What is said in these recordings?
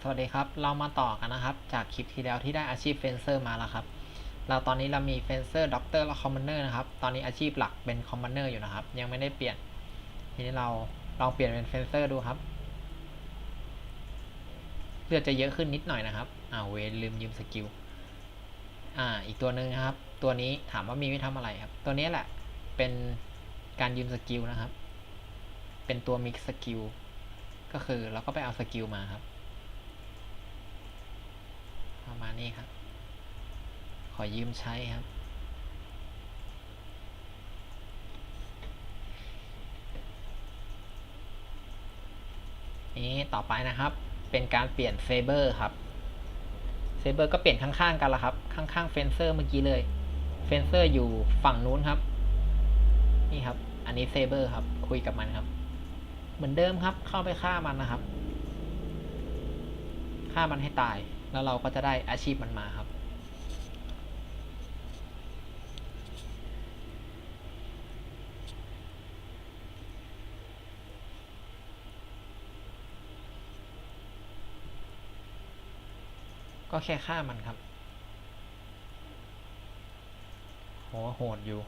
สวัสดีครับ เรามาต่อกันนะครับ จากคลิปที่แล้วที่ได้อาชีพเฟนเซอร์มาแล้วครับ เราตอนนี้เรามีเฟนเซอร์ด็อกเตอร์และคอมมานเนอร์นะครับ ตอนนี้อาชีพหลักเป็นคอมมานเนอร์อยู่นะครับ ยังไม่ได้เปลี่ยน ทีนี้เราลองเปลี่ยนเป็นเฟนเซอร์ดูครับ เลือดจะเยอะขึ้นนิดหน่อยนะครับอ้าวเวนลืมยืมสกิล อ่า อีกตัวหนึ่งครับ ตัวนี้ถามว่ามีไว้ทำอะไรครับ ตัวนี้แหละเป็นการยืมสกิลนะครับ เป็นตัวมิกสกิล ก็คือเราก็ไปเอาสกิลมาครับ ประมาณนี้ครับ ขอยืมใช้ครับ นี้ต่อไปนะครับ เป็นการเปลี่ยนเซเบอร์ครับเซเบอร์ก็เปลี่ยนข้างๆกันละครับ ข้างๆเฟนเซอร์เมื่อกี้เลย เฟนเซอร์อยู่ฝั่งนู้นครับ นี่ครับ อันนี้เซเบอร์ครับ คุยกับมันครับ เหมือนเดิมครับ เข้าไปฆ่ามันนะครับ ฆ่ามันให้ตาย แล้วเราก็จะได้อาชีพมันมาครับ ก็แค่ฆ่ามันครับโหโหดอยู่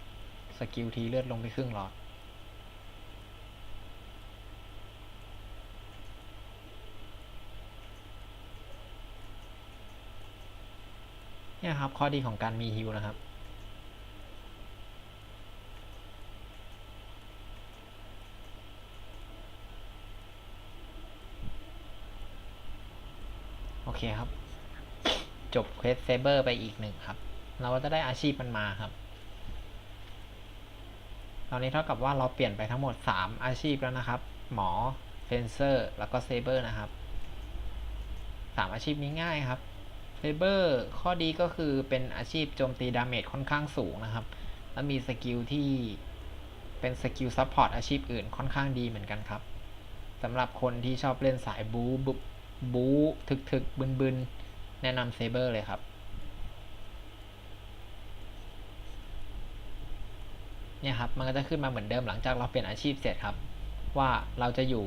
สกิลทีเลือดลงไปครึ่งหลอด เนี่ยครับข้อดีของการมีฮิวนะครับ โอเคครับ จบเควสเซเบอร์ไปอีกหนึ่งครับ เราจะได้อาชีพมันมาครับ ตอนนี้เท่ากับว่าเราเปลี่ยนไปทั้งหมด 3 อาชีพแล้วนะครับ หมอเฟนเซอร์ แล้วก็เซเบอร์นะครับ 3 อาชีพนี้ง่ายครับ เซเบอร์ข้อดีก็คือเป็นอาชีพโจมตีดาเมจค่อนข้างสูงนะครับ และมีสกิลที่เป็นสกิลซัพพอร์ตอาชีพอื่นค่อนข้างดีเหมือนกันครับสำหรับคนที่ชอบเล่นสายบูบูบูถึกถึกบึนบึนๆแนะนำเซเบอร์เลยครับ เนี่ยครับ มันก็จะขึ้นมาเหมือนเดิมหลังจากเราเปลี่ยนอาชีพเสร็จครับ ว่าเราจะอยู่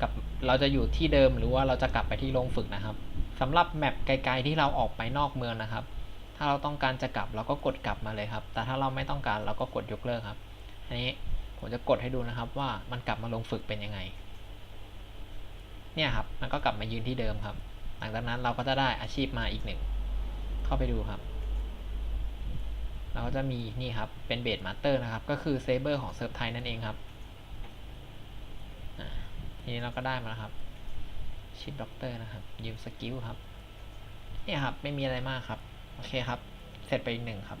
กับเราจะอยู่ที่เดิมหรือว่าเราจะกลับไปที่โรงฝึกนะครับสำหรับแมปไกลๆที่เราออกไปนอกเมืองนะครับ ถ้าเราต้องการจะกลับเราก็กดกลับมาเลยครับ แต่ถ้าเราไม่ต้องการเราก็กดยกเลิกครับอันนี้ผมจะกดให้ดูนะครับว่ามันกลับมาลงฝึกเป็นยังไง เนี่ยครับ มันก็กลับมายืนที่เดิมครับ หลังจากนั้นเราก็จะได้อาชีพมาอีกหนึ่ง เข้าไปดูครับ เราก็จะมีนี่ครับ เป็นเบสมาสเตอร์นะครับ ก็คือเซเบอร์ของเซิร์ฟไทยนั่นเองครับ ทีนี้เราก็ได้มาแล้วครับชิปด็อกเตอร์นะครับยืมสกิลครับ เนี่ยครับ ไม่มีอะไรมากครับ โอเคครับ เสร็จไปอีกหนึ่งครับ